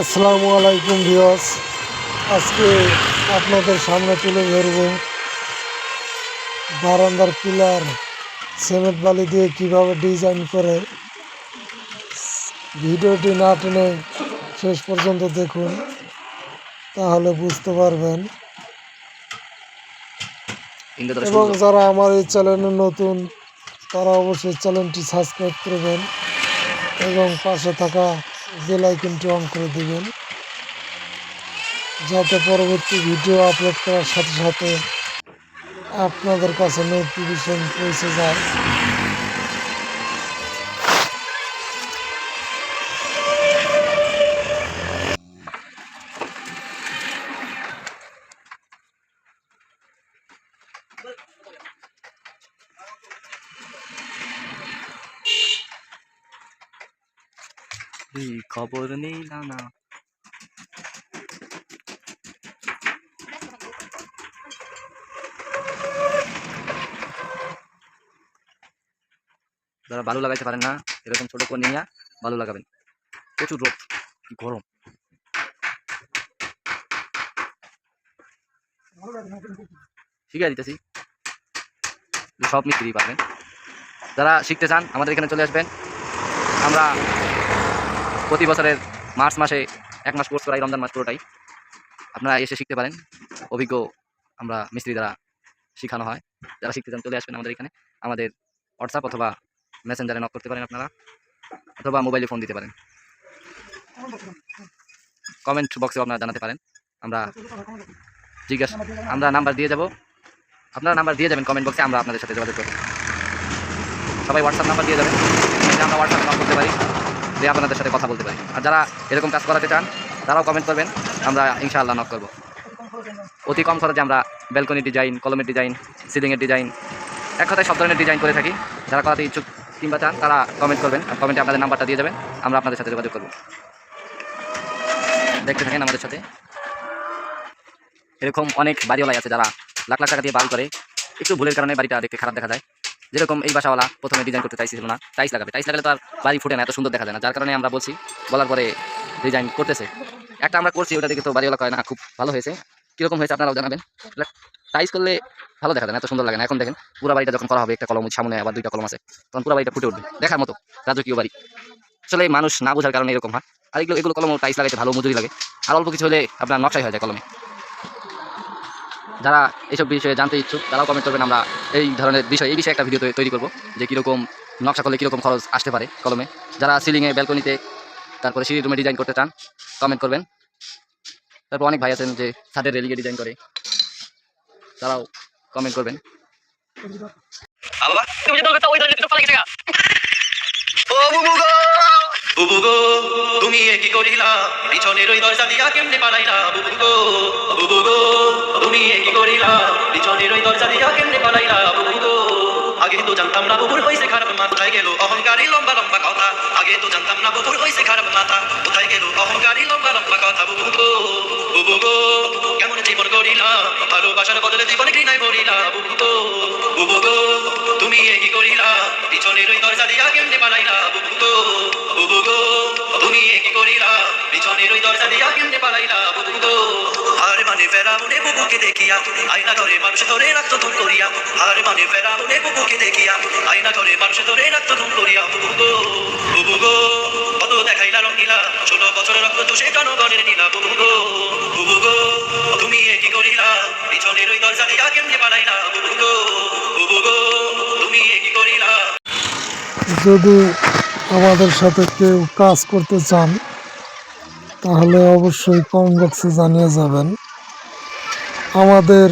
আসসালামু আলাইকুম ভিওস আজকে আপনাদের সামনে তুলে ধরব বারান্দার পিলার সিমেন্ট বালি দিয়ে কীভাবে ডিজাইন করে। ভিডিওটি না টেনে শেষ পর্যন্ত দেখুন তাহলে বুঝতে পারবেন। এবং যারা আমার এই চ্যানেলে নতুন তারা অবশ্যই চ্যানেলটি সাবস্ক্রাইব করবেন এবং পাশে থাকা বেল আইকনটি অন করে দেবেন। যাতে পরবর্তী ভিডিও আপলোড করার সাথে সাথে আপনাদের কাছে নোটিফিকেশন পৌঁছে যায়। খবর নেই, না না। যারা বালু লাগাইতে পারেন না, এরকম ছোট করে নিয়ে বালু লাগাবেন। প্রচুর রোদ, গরম। শিখিয়ে দিতেছি। সব মিস্ত্রি পারবেন। যারা শিখতে চান, আমাদের এখানে চলে আসবেন। আমরা প্রতি বছরের মার্চ মাসে এক মাস কোর্স করাই, রমজান মাস পুরোটাই। আপনারা এসে শিখতে পারেন। অভিজ্ঞ আমরা মিস্ত্রি দ্বারা শেখানো হয়। যারা শিখতে চান চলে আসবেন আমাদের এখানে। আমাদের হোয়াটসঅ্যাপ অথবা মেসেঞ্জারে নক করতে পারেন আপনারা। অথবা মোবাইলে ফোন দিতে পারেন। কমেন্ট বক্সেও আপনারা জানাতে পারেন। আমরা জিজ্ঞাসা আমরা নাম্বার দিয়ে যাব। আপনারা নাম্বার দিয়ে যাবেন কমেন্ট বক্সে আমরা আপনাদের সাথে যোগাযোগ করব। সবাই হোয়াটসঅ্যাপ নাম্বার দিয়ে যাবেন। আমরা হোয়াটসঅ্যাপে নক করতে পারি। দিয়ে আপনাদের সাথে কথা বলতে পারি। আর যারা এরকম কাজ করাতে চান, তারাও কমেন্ট করবেন, আমরা ইনশাআল্লাহ নক করব। অতি কম খরচে আমরা ব্যালকনি ডিজাইন কলমের ডিজাইন সিলিংয়ের ডিজাইন এক কথায় সব ধরনের ডিজাইন করে থাকি। যারা করাতে ইচ্ছুক কিংবা চান, তারা কমেন্ট করবেন, আর কমেন্টে আপনাদের নাম্বারটা দিয়ে যাবেন, আমরা আপনাদের সাথে যোগাযোগ করব। দেখতে থাকেন আমাদের সাথে। এরকম অনেক বাড়িওয়ালাই আছে যারা লাখ লাখ টাকা দিয়ে বাল করে। একটু ভুলের কারণে বাড়িটা দেখতে খারাপ দেখা যায়। যেরকম এই বাসাওয়ালা প্রথমে ডিজাইন করতে চাইছিল না টাইস লাগাবে। টাইস লাগালে তো আর বাড়ি ফুটে না, এত সুন্দর দেখা যায় না। যার কারণে আমরা বলছি, বলার পরে ডিজাইন করতেছে। একটা আমরা করছি, ওটা দেখে তো বাড়িওয়ালা কয়, না, খুব ভালো হয়েছে। কীরকম হয়েছে আপনারাও জানাবেন। টাইস করলে ভালো দেখা যায় না, এত সুন্দর লাগে না। এখন দেখেন, পুরো বাড়িটা যখন করা হবে, একটা কলম সামনে আবার দুইটা কলম আছে। তখন পুরো বাড়িটা ফুটে উঠবে। দেখার মতো, রাজকীয় বাড়ি। আসলে মানুষ না বোঝার কারণে এরকম হয়। আর এগুলো এগুলো কলম টাইস লাগাইতে ভালো মজুরি লাগে। আর অল্প কিছু হলে আপনার নকশাই হয়ে যায় কলমে। যারা এইসব বিষয়ে জানতে ইচ্ছুক তারাও কমেন্ট করবেন আমরা এই ধরনের বিষয় এই বিষয়ে একটা ভিডিও তৈ- তৈরি করব যে কীরকম নকশা করলে কীরকম খরচ আসতে পারে কলমে। যারা সিলিংয়ে ব্যালকনিতে তারপরে সিঁড়ি রুমে ডিজাইন করতে চান কমেন্ট করবেন। তারপর অনেক ভাই আছেন যে ছাদের রেলিংয়ে ডিজাইন করে তারাও কমেন্ট করবেন। বাবা তুমি যে ওই ও বুবু গো তুমি এ কি করিলা, পিছনের ওই দরজা দিয়া কেমনে পালাইলা বুবু গো তুমি এ কি করিলা, পিছনের ওই দরজা দিয়া কেমনে পালাইলা তো জানতাম না বুবুর হইছে খারাপ মাথায় গেল অহংকারী লম্বা লম্বা কথা। আগে তো জানতাম না বুবুর হইছে খারাপ মাথা। কোথায় গেল অহংকারী লম্বা লম্বা কথা? বুবু গো বুবু গো, কেমন জীবন করিলা ভালোবাসার বদলে জীবন ঘৃণায় ভরিলা বুবু গো বুবু গো, তুমি এ কি করিলা? পিছনের ওই দরজা দিয়া কেমনে পালাইলা? বুবু গো বুবু গো, তুমি এ কি করিলা? পিছনের ওই দরজা দিয়া কেমনে পালাইলা? বুবু গো আর মানে ফেরা মনে বুবুকে দেখিয়া, আয়না ধরে মানুষ ধরে রাখতো ধুম করিয়া আর মানে ফেরা মনে বুবুকে দেখিয়া ধরে, মানুষ ধরে রাখতো ধুম করিয়া বুবু গো বুবু গো, কত দেখাইলা রঙিলা বছর রক্ত জনগণের নীলা বুবু গো বুবু গো, তুমি এ কি করিলা, পিছনের ওই দরজা দিয়া কেমনে পালাইলা বুবু গো বুবু গো, তুমি এ কি করিলা? যদি আমাদের সাথে কেউ কাজ করতে চান, তাহলে অবশ্যই কমেন্ট বক্সে জানিয়ে যাবেন। আমাদের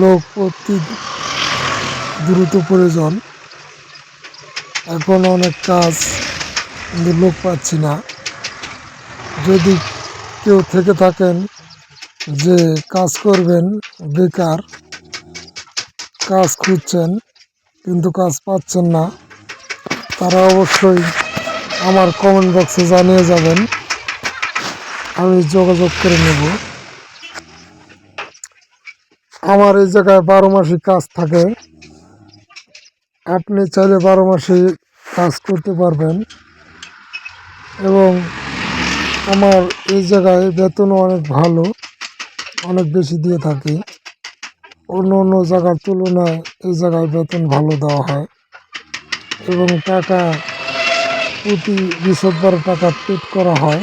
লোক অতি দ্রুত প্রয়োজন এখন অনেক কাজ কিন্তু লোক পাচ্ছি না। যদি কেউ থেকে থাকেন যে কাজ করবেন, বেকার, কাজ খুঁজছেন কিন্তু কাজ পাচ্ছেন না, তারা অবশ্যই আমার কমেন্ট বক্সে জানিয়ে যাবেন। আমি যোগাযোগ করে নেব। আমার এই জায়গায় বারো মাসিক কাজ থাকে। আপনি চাইলে বারো মাসে কাজ করতে পারবেন। এবং আমার এই জায়গায় বেতনও অনেক ভালো, অনেক বেশি দিয়ে থাকি। অন্য অন্য জায়গার তুলনায় এই জায়গায় বেতন ভালো দেওয়া হয়। এবং টাকা প্রতি বৃহস্পতিবার টাকা পেড করা হয়,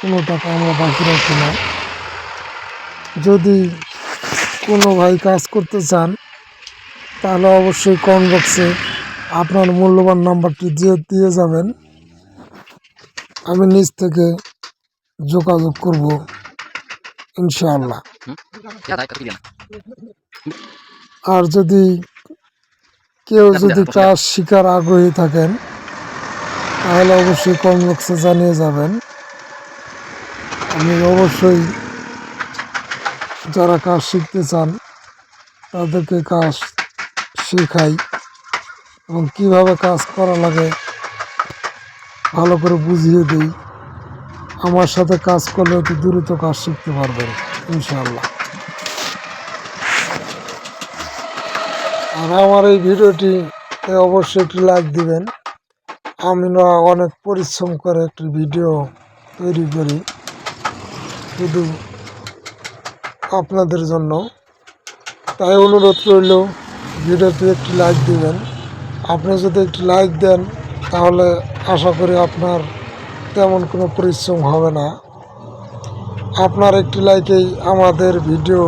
কোনো টাকা আমরা বাকি রাখি না। যদি কোনো ভাই কাজ করতে চান তাহলে অবশ্যই কমেন্ট বক্সে আপনার মূল্যবান নাম্বারটি দিয়ে দিয়ে যাবেন। আমি নিজ থেকে যোগাযোগ করব ইনশাআল্লাহ। আর যদি কেউ যদি কাজ শিকার আগ্রহী থাকেন তাহলে অবশ্যই কমেন্ট বক্সে জানিয়ে যাবেন। আমি অবশ্যই যারা কাজ শিখতে চান তাদেরকে কাজ শেখাই এবং কীভাবে কাজ করা লাগে ভালো করে বুঝিয়ে দিই। আমার সাথে কাজ করলে অতি দ্রুত কাজ শিখতে পারবেন ইনশাআল্লাহ। আর আমার এই ভিডিওটি অবশ্যই একটি লাইক দিবেন। আমি না অনেক পরিশ্রম করে একটি ভিডিও তৈরি করি। শুধু আপনাদের জন্য। তাই অনুরোধ রইল ভিডিওতে একটি লাইক দিবেন। আপনি যদি একটি লাইক দেন, তাহলে আশা করি আপনার তেমন কোনো পরিশ্রম হবে না। আপনার একটি লাইকেই আমাদের ভিডিও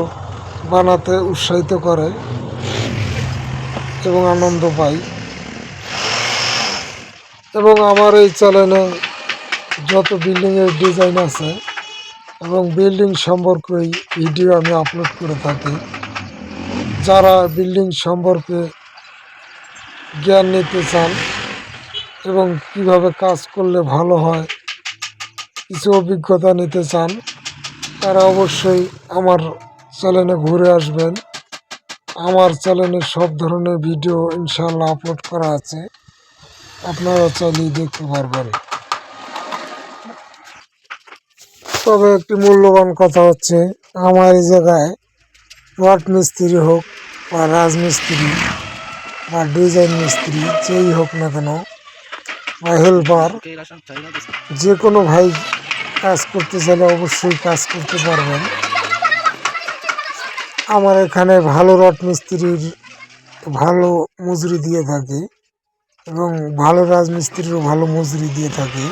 বানাতে উৎসাহিত করে এবং আনন্দ পাই এবং আমার এই চ্যানেলে যত বিল্ডিংয়ের ডিজাইন আছে এবং বিল্ডিং সম্পর্কেই ভিডিও আমি আপলোড করে থাকি। যারা বিল্ডিং সম্পর্কে জ্ঞান নিতে চান এবং কীভাবে কাজ করলে ভালো হয়, কিছু অভিজ্ঞতা নিতে চান, তারা অবশ্যই আমার চ্যানেলে ঘুরে আসবেন। আমার চ্যানেলে সব ধরনের ভিডিও ইনশাল্লাহ আপলোড করা আছে। আপনারা চাইলেই দেখতে পারবেন। তবে একটি মূল্যবান কথা হচ্ছে, আমার এই জায়গায় রড মিস্ত্রি হোক বা রাজমিস্ত্রি বা ডিজাইন মিস্ত্রি, যেই হোক না কেন, বা হেল্পার যে কোনো ভাই কাজ করতে চাইলে অবশ্যই কাজ করতে পারবেন। আমার এখানে ভালো রড মিস্ত্রির ভালো মজুরি দিয়ে থাকে এবং ভালো রাজমিস্ত্রিরও ভালো মজুরি দিয়ে থাকে।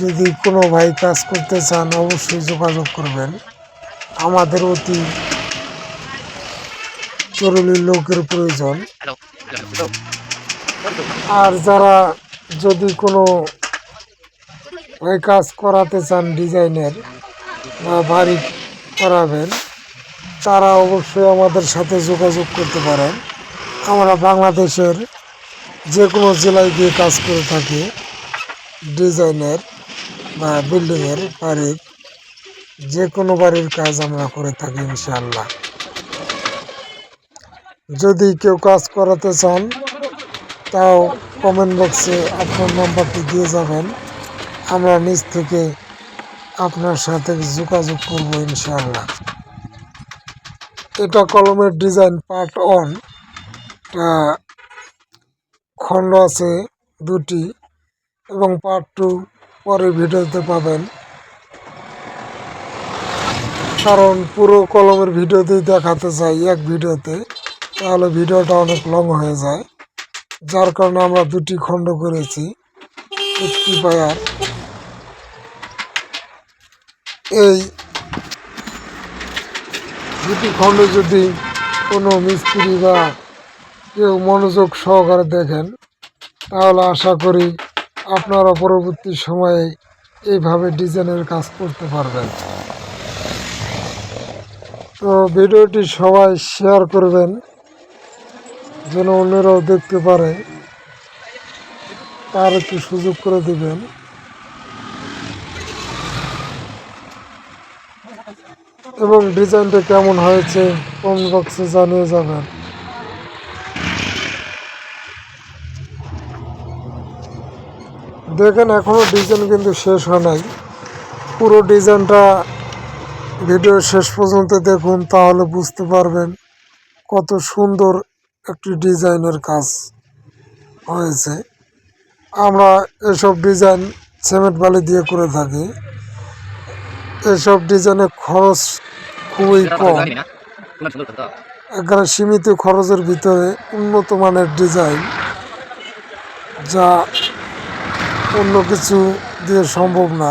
যদি কোনো ভাই কাজ করতে চান, অবশ্যই যোগাযোগ করবেন। আমাদের অতি জরুরি লোকের প্রয়োজন। আর যারা যদি কোনো ওই কাজ করাতে চান ডিজাইনের বা বাড়ি করাবেন তারা অবশ্যই আমাদের সাথে যোগাযোগ করতে পারেন। আমরা বাংলাদেশের যে কোনো জেলায় গিয়ে কাজ করে থাকি। ডিজাইনের বা বিল্ডিংয়ের বাড়ির যে কোনো বাড়ির কাজ আমরা করে থাকি ইনশাআল্লাহ। যদি কেউ কাজ করাতে চান, তাও কমেন্ট বক্সে আপনার নাম্বারটি দিয়ে যাবেন। আমরা নিজ থেকে আপনার সাথে যোগাযোগ করব ইনশাআল্লাহ। এটা কলমের ডিজাইন পার্ট অন খণ্ড আছে দুটি এবং পার্ট টু পরে ভিডিওতে পাবেন। কারণ পুরো কলমের ভিডিওতেই দেখাতে চাই এক ভিডিওতে। তাহলে ভিডিওটা অনেক লং হয়ে যায়। যার কারণে আমরা দুটি খণ্ড করেছি এই দুটি খণ্ড যদি কোনো মিস্ত্রি বা কেউ মনোযোগ সহকারে দেখেন, তাহলে আশা করি আপনারা পরবর্তী সময়ে এইভাবে ডিজাইনের কাজ করতে পারবেন। তো ভিডিওটি সবাই শেয়ার করবেন। যেন অন্যরাও দেখতে পারে, তার একটু সুযোগ করে দিবেন। এবং ডিজাইনটা কেমন হয়েছে কমেন্ট বক্সে জানিয়ে যাবেন। দেখেন, এখনও ডিজাইন কিন্তু শেষ হয় নাই। পুরো ডিজাইনটা ভিডিও শেষ পর্যন্ত দেখুন, তাহলে বুঝতে পারবেন কত সুন্দর একটি ডিজাইনের কাজ হয়েছে। আমরা এসব ডিজাইন সিমেন্ট বালি দিয়ে করে থাকি। এসব ডিজাইনের খরচ খুবই কম। এখানে সীমিত খরচের ভিতরে উন্নত মানের ডিজাইন যা অন্য কিছু দিয়ে সম্ভব না।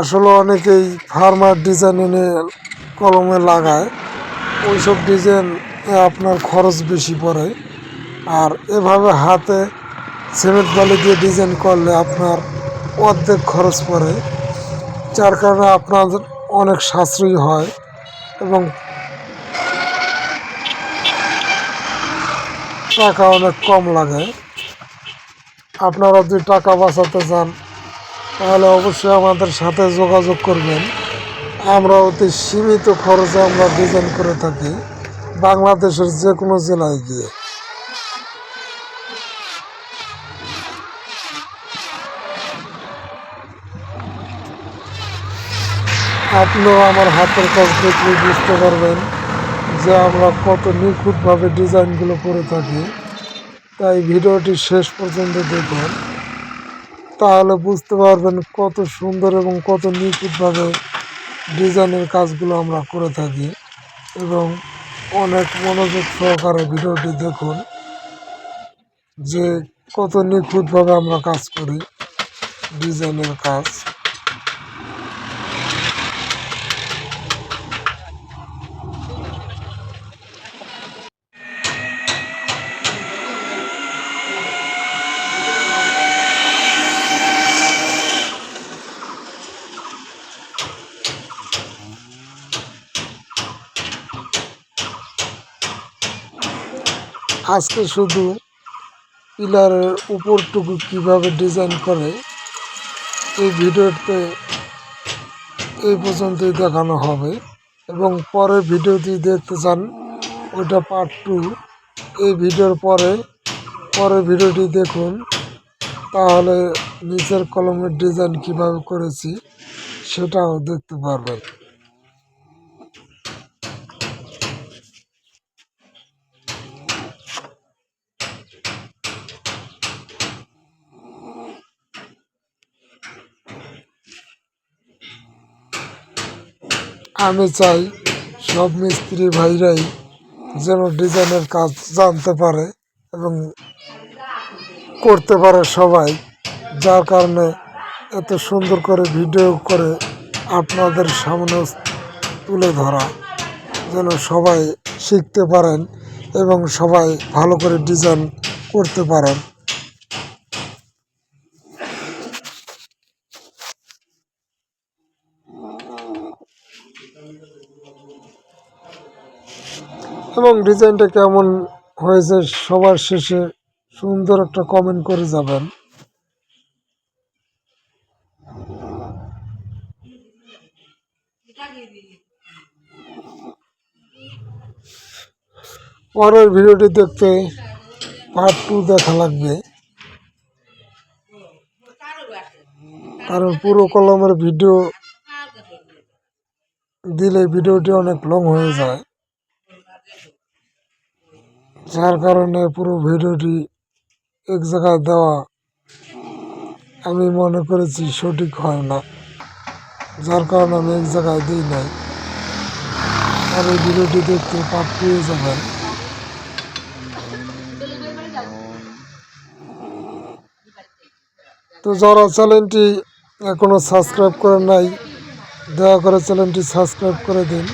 আসলে অনেকেই ফার্মার ডিজাইন এনে কলমে লাগায়। ওইসব ডিজাইন আপনার খরচ বেশি পড়ে। আর এভাবে হাতে সিমেন্ট বালি দিয়ে ডিজাইন করলে আপনার অর্ধেক খরচ পড়ে। যার কারণে আপনার অনেক সাশ্রয়ী হয় এবং টাকা অনেক কম লাগে। আপনারা যদি টাকা বাঁচাতে চান, তাহলে অবশ্যই আমাদের সাথে যোগাযোগ করবেন। আমরা অতি সীমিত খরচে আমরা ডিজাইন করে থাকি। বাংলাদেশের যে কোনো জেলায় গিয়ে। আপনিও আমার হাতের কাজ দেখলে বুঝতে পারবেন যে আমরা কত নিখুঁতভাবে ডিজাইনগুলো করে থাকি। তাই ভিডিওটি শেষ পর্যন্ত দেখুন। তাহলে বুঝতে পারবেন কত সুন্দর এবং কত নিখুঁতভাবে ডিজাইনের কাজগুলো আমরা করে থাকি এবং অনেক মনোযোগ সহকারে ভিডিওটি দেখুন যে কত নিখুঁতভাবে আমরা কাজ করি ডিজাইনের কাজ। আজকে শুধু পিলারের উপরটুকু কীভাবে ডিজাইন করে, এই ভিডিওতে এই পর্যন্তই দেখানো হবে। এবং পরের ভিডিওটি দেখতে চান, ওইটা পার্ট টু এই ভিডিওর পরে পরের ভিডিওটি দেখুন। তাহলে নিচের কলমের ডিজাইন কীভাবে করেছি, সেটাও দেখতে পারবেন। আমি চাই সব মিস্ত্রি ভাইরাই যেন ডিজাইনের কাজ জানতে পারে এবং করতে পারে সবাই, যার কারণে এত সুন্দর করে ভিডিও করে আপনাদের সামনে তুলে ধরা, যেন সবাই শিখতে পারেন এবং সবাই ভালো করে ডিজাইন করতে পারেন। এবং ডিজাইনটা কেমন হয়েছে সবার শেষে সুন্দর একটা কমেন্ট করে যাবেন। পরের ভিডিওটি দেখতে পার্ট টু দেখা লাগবে। কারণ পুরো কলমের ভিডিও দিলে ভিডিওটি অনেক লং হয়ে যায়। যার কারণে পুরো ভিডিওটি এক জায়গায় দেওয়া আমি মনে করেছি সঠিক হয় না। যার কারণে আমি এক জায়গায় দিই নাই। আর এই ভিডিওটি দেখতে পাপ পেয়ে যাবেন। তো যারা চ্যানেলটি এখনও সাবস্ক্রাইব করে নাই, দয়া করে চ্যানেলটি সাবস্ক্রাইব করে দিন।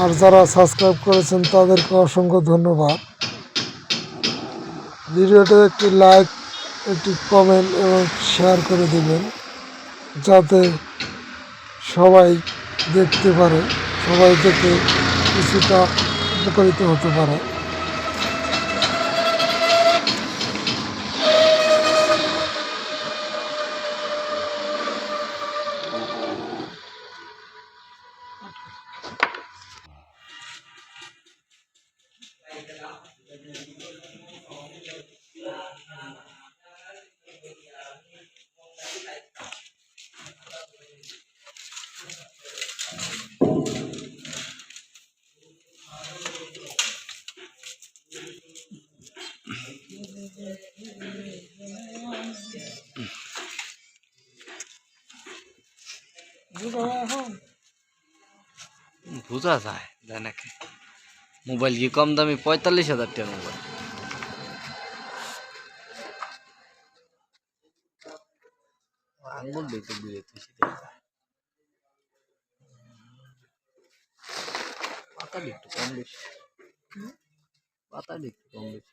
আর যারা সাবস্ক্রাইব করেছেন, তাদেরকে অসংখ্য ধন্যবাদ। ভিডিওতে একটি লাইক একটি কমেন্ট এবং শেয়ার করে দেবেন, যাতে সবাই দেখতে পারে, সবাই দেখে কিছুটা উপকারিত হতে পারে। বোঝা যায় যায় নাকি মোবাইল কি কম দামি পঁয়তাল্লিশ হাজার টাকার মোবাইল? আঙ্গুল দেখতে দূরে তুই সেটাই যা। পাতা একটু কম বেশি। পাতা একটু কম বেশি।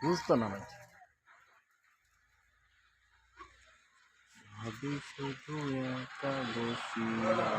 বুঝতো না মানে ভাবি শুধু একা বসিয়া